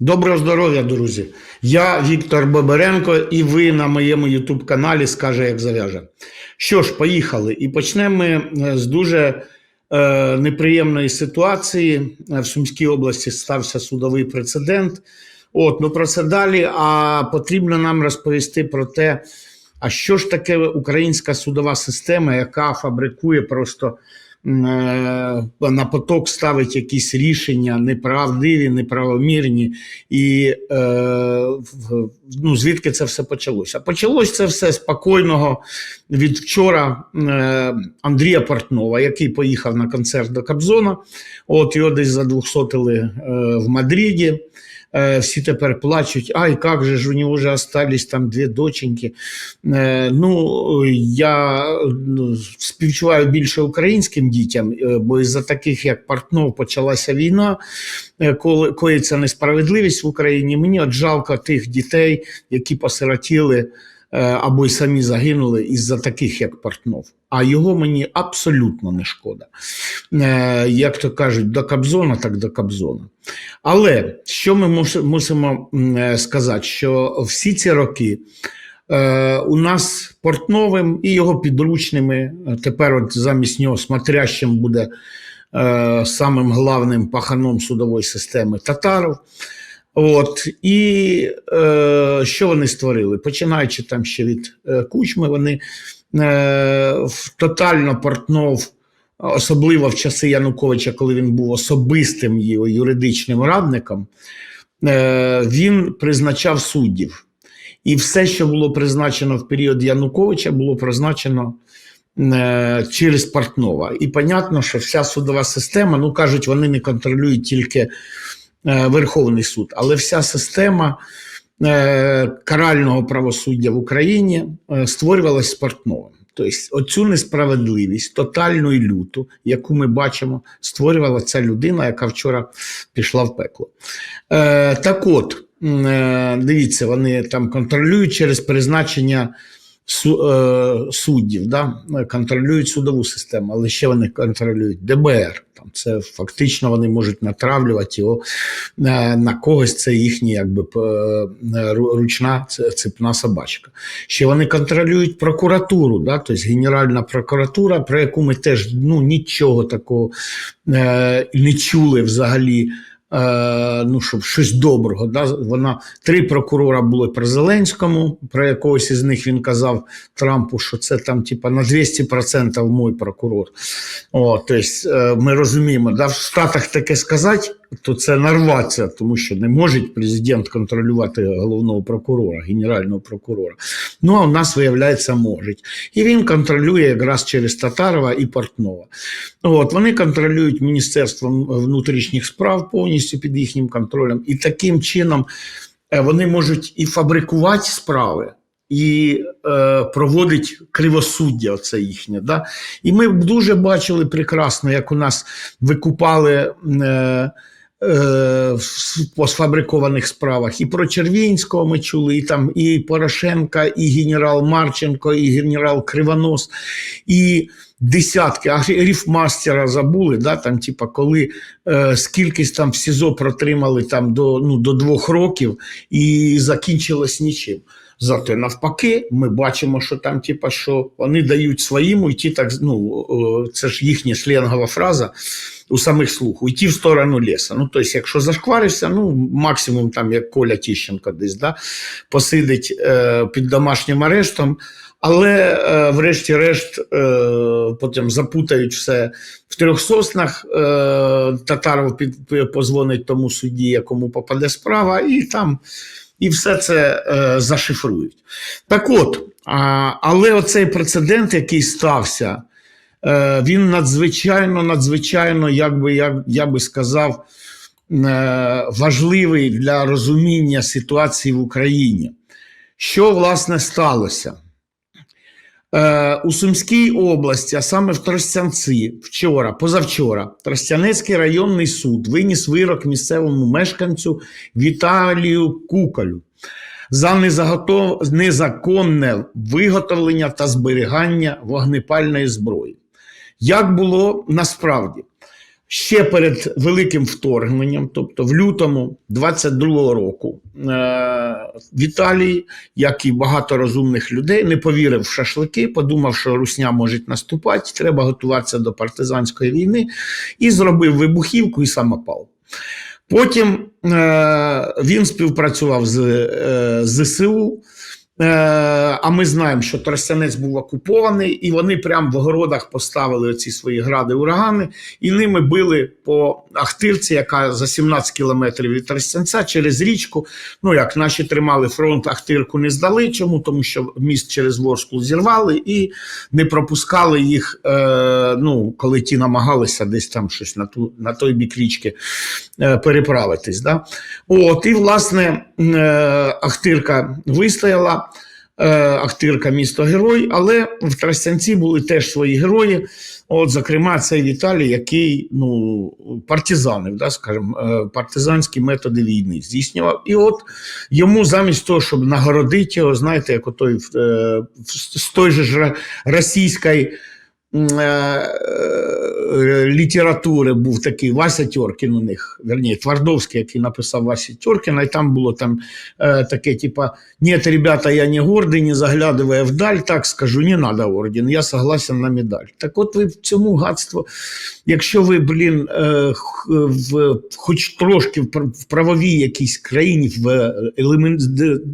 Доброго здоров'я, друзі! Я Віктор Боберенко, і ви на моєму ютуб-каналі Скаже, як зав'яже. Що ж, поїхали. І почнемо ми е, з дуже е, неприємної ситуації. Е, В Сумській області стався судовий прецедент. От, ну про це далі. А потрібно нам розповісти про те, а що ж таке українська судова система, яка фабрикує просто на поток ставить якісь рішення неправдиві, неправомірні, і е, ну, звідки це все почалося? Почалось це все спокійного від вчора е, Андрія Портнова, який поїхав на концерт до Кобзона. От його десь задвухсотили е, в Мадриді. Е, Всі тепер плачуть, ай, як же ж у нього вже остались там дві доченьки. Е, Ну, я ну, співчуваю більше українським дітям, е, бо із-за таких, як Портнов, почалася війна, коли коїться несправедливість в Україні. Мені от жалко тих дітей, які посиротіли або й самі загинули із-за таких, як Портнов. А його мені абсолютно не шкода. Е, Як то кажуть, до Кобзона, так до Кобзона. Але що ми мусимо е, сказати, що всі ці роки е, у нас Портновим і його підручними, е, тепер от замість нього смотрящим буде е, самим главним паханом судової системи Татаров. От, і е, що вони створили? Починаючи там ще від е, кучми, вони е, тотально портнов, особливо в часи Януковича, коли він був особистим його юридичним радником, е, він призначав суддів. І все, що було призначено в період Януковича, було призначено е, через Портнова. І понятно, що вся судова система, ну кажуть, вони не контролюють тільки Верховний суд, але вся система е, карального правосуддя в Україні е, створювалась з. Тобто, оцю несправедливість, тотальну і люту, яку ми бачимо, створювала ця людина, яка вчора пішла в пекло. Е, так от, е, дивіться, вони там контролюють через призначення е, суддів, да? контролюють судову систему, але ще вони контролюють ДБР. Там це фактично вони можуть натравлювати його е, на когось. Це їхня якби е, ру- ручна цепна собачка. Ще вони контролюють прокуратуру, да? тобто Генеральна прокуратура, про яку ми теж ну, нічого такого е, не чули взагалі. Е, ну, щоб щось доброго. Да? Вона три прокурора були при Зеленському, про якогось із них він казав Трампу, що це там, типа, на 200% мой прокурор. О, тобто, е, ми розуміємо, да, в Штатах таке сказати, то це нарваться, тому що не може президент контролювати головного прокурора, генерального прокурора. Ну, а у нас, виявляється, можуть. І він контролює якраз через Татарова і Портнова. От, вони контролюють Міністерство внутрішніх справ повністю під їхнім контролем. І таким чином е, вони можуть і фабрикувати справи, і е, проводить кривосуддя, оце їхнє. Да? І ми дуже бачили прекрасно, як у нас викупали. Е, в- по сфабрикованих справах. І про Червінського ми чули, і там і Порошенка, і генерал Марченко, і генерал Кривонос, і десятки, а ріфмастера забули, да, там, типа, коли е, скількись там в СІЗО протримали там, до, ну, до двох років і закінчилось нічим. Зате навпаки, ми бачимо, що там, типа, що вони дають своїм уйти, так, ну, це ж їхня сленгова фраза у самих слух, уйти в сторону лісу. Ну, тобто, якщо зашкваришся, ну, максимум, там, як Коля Тіщенко десь, да, посидить е, під домашнім арештом, але е, врешті-решт е, потім запутають все в трьох соснах. Е, Татаров під, позвонить тому судді, якому попаде справа, і там і все це е, зашифрують. Так от, а, але оцей прецедент, який стався, е, він надзвичайно, надзвичайно, як би, я, я би сказав, е, важливий для розуміння ситуації в Україні. Що власне сталося? Е, у Сумській області, а саме в Тростянці, вчора, позавчора, Тростянецький районний суд виніс вирок місцевому мешканцю Віталію Куколю за незаготов... незаконне виготовлення та зберігання вогнепальної зброї. Як було насправді? Ще перед великим вторгненням, тобто в лютому 22-го року, е, Віталій, як і багато розумних людей, не повірив в шашлики, подумав, що русня може наступати, треба готуватися до партизанської війни, і зробив вибухівку і самопал. Потім е, він співпрацював з е, ЗСУ. Е, а ми знаємо, що Тростянець був окупований, і вони прямо в огородах поставили оці свої гради урагани, і ними били по Ахтирці, яка за 17 кілометрів від Тростянця через річку. Ну як наші тримали фронт, Ахтирку не здали. Чому? Тому що міст через Ворскул зірвали і не пропускали їх. Е, ну, коли ті намагалися десь там щось на ту на той бік річки е, переправитись. Да? От, і власне Ахтирка вистояла. Е, Ахтирка місто герой, але в Тростянці були теж свої герої. От, зокрема, цей Віталій, який ну, партизанив, да, скажімо, е, партизанські методи війни здійснював. І от йому замість того, щоб нагородити його, знаєте, як отой е, з той же ж російської літератури був такий Вася Тьоркін у них, верні, Твардовський, який написав Вася Тьоркіна, і там було там е, таке, типа, нет, ребята, я не гордий, не заглядывая вдаль, так скажу, не надо орден, я согласен на медаль. Так от ви в цьому гадство, якщо ви, блін, е, в, хоч трошки в пр- правовій якійсь країні, в елемент,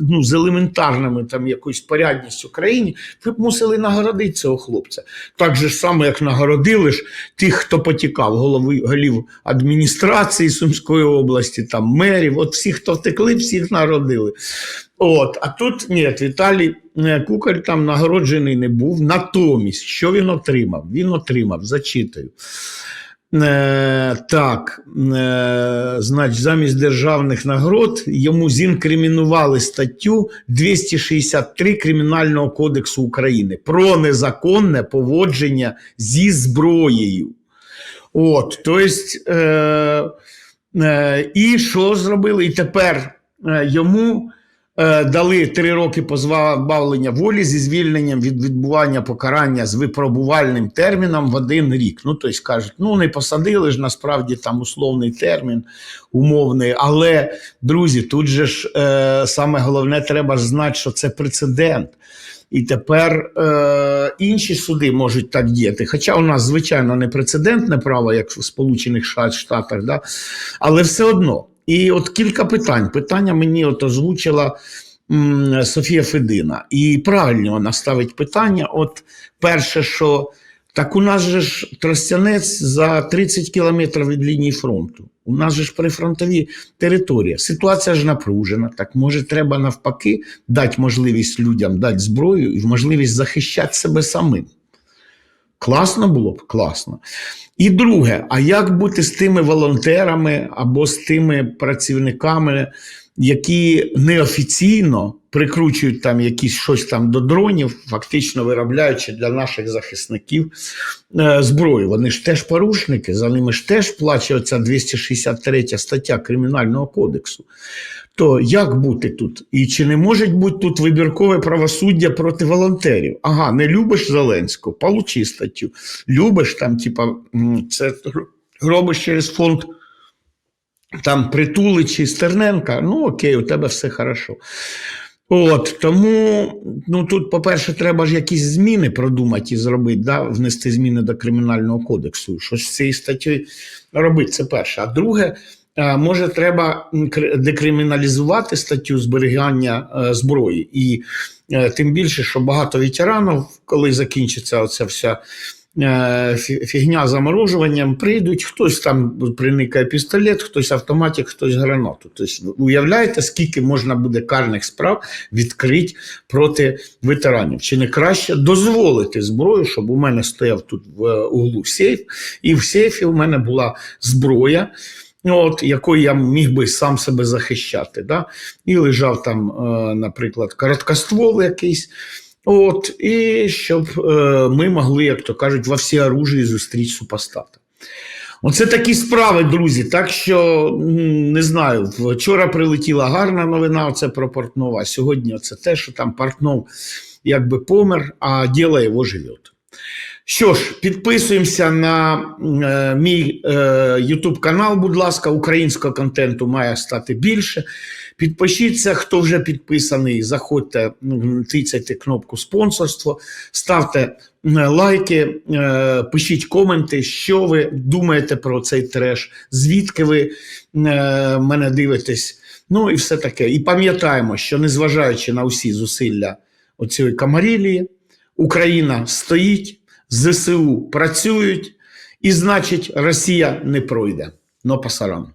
ну, з елементарними там якоюсь порядністю країні, ви б мусили нагородити цього хлопця. Так же саме, як нагородили ж тих, хто потікав, голови, голів адміністрації Сумської області, там мерів, от всіх, хто втекли, всіх нагородили. От, а тут ні, Віталій Кукар Куколь там нагороджений не був. Натомість, що він отримав? Він отримав, зачитаю. Е, так, е, значить, замість державних нагород йому зінкримінували статтю 263 Кримінального кодексу України про незаконне поводження зі зброєю. От, тобто, е, е, і що зробили? І тепер е, йому дали три роки позбавлення волі зі звільненням від відбування покарання з випробувальним терміном в один рік. Ну, тобто кажуть, ну не посадили ж насправді там условний термін, умовний. Але, друзі, тут же ж е, саме головне, треба ж знати, що це прецедент. І тепер е, інші суди можуть так діяти. Хоча у нас, звичайно, не прецедентне право, як в Сполучених Штатах, да? але все одно. І от кілька питань. Питання мені от озвучила Софія Федина. І правильно вона ставить питання. От перше, що так у нас же ж Тростянець за 30 кілометрів від лінії фронту. У нас же ж прифронтові території. Ситуація ж напружена. Так може, треба навпаки дати можливість людям дати зброю і можливість захищати себе самим. Класно було б? Класно. І друге, а як бути з тими волонтерами або з тими працівниками, які неофіційно прикручують там якісь щось там до дронів, фактично виробляючи для наших захисників е, зброю? Вони ж теж порушники, за ними ж теж плаче оця 263 стаття Кримінального кодексу. То як бути тут? І чи не може бути тут вибіркове правосуддя проти волонтерів? Ага, не любиш Зеленського, получи статтю. Любиш там, типа, це робиш через фонд там притули чи Стерненка, ну окей, у тебе все хорошо. От тому, ну тут, по-перше, треба ж якісь зміни продумати і зробити, да, внести зміни до кримінального кодексу. Щось з цією статтю робити, це перше. А друге, може, треба декриміналізувати статтю зберігання е, зброї. І е, тим більше, що багато ветеранів, коли закінчиться оця вся е, фігня заморожуванням, прийдуть, хтось там приникає пістолет, хтось автоматик, хтось гранату. Тобто, уявляєте, скільки можна буде карних справ відкрити проти ветеранів? Чи не краще дозволити зброю, щоб у мене стояв тут в е, углу сейф, і в сейфі у мене була зброя. От, якою я міг би сам себе захищати. Да? І лежав там, е, наприклад, короткоствол якийсь. От, і щоб е, ми могли, як то кажуть, во всі оружії зустріти супостата. Оце такі справи, друзі. Так що не знаю, вчора прилетіла гарна новина. Оце про Портнова. А сьогодні це те, що там Портнов якби помер, а діло його живе. Що ж, підписуємося на е, мій е, YouTube канал, будь ласка, українського контенту має стати більше. Підпишіться, хто вже підписаний, заходьте, тицяйте кнопку спонсорство, ставте лайки, е, пишіть коменти, що ви думаєте про цей треш, звідки ви е, мене дивитесь. Ну і все таке. І пам'ятаємо, що незважаючи на усі зусилля оцієї камарілії, Україна стоїть, ЗСУ працюють, і значить, Росія не пройде. Но пасаран.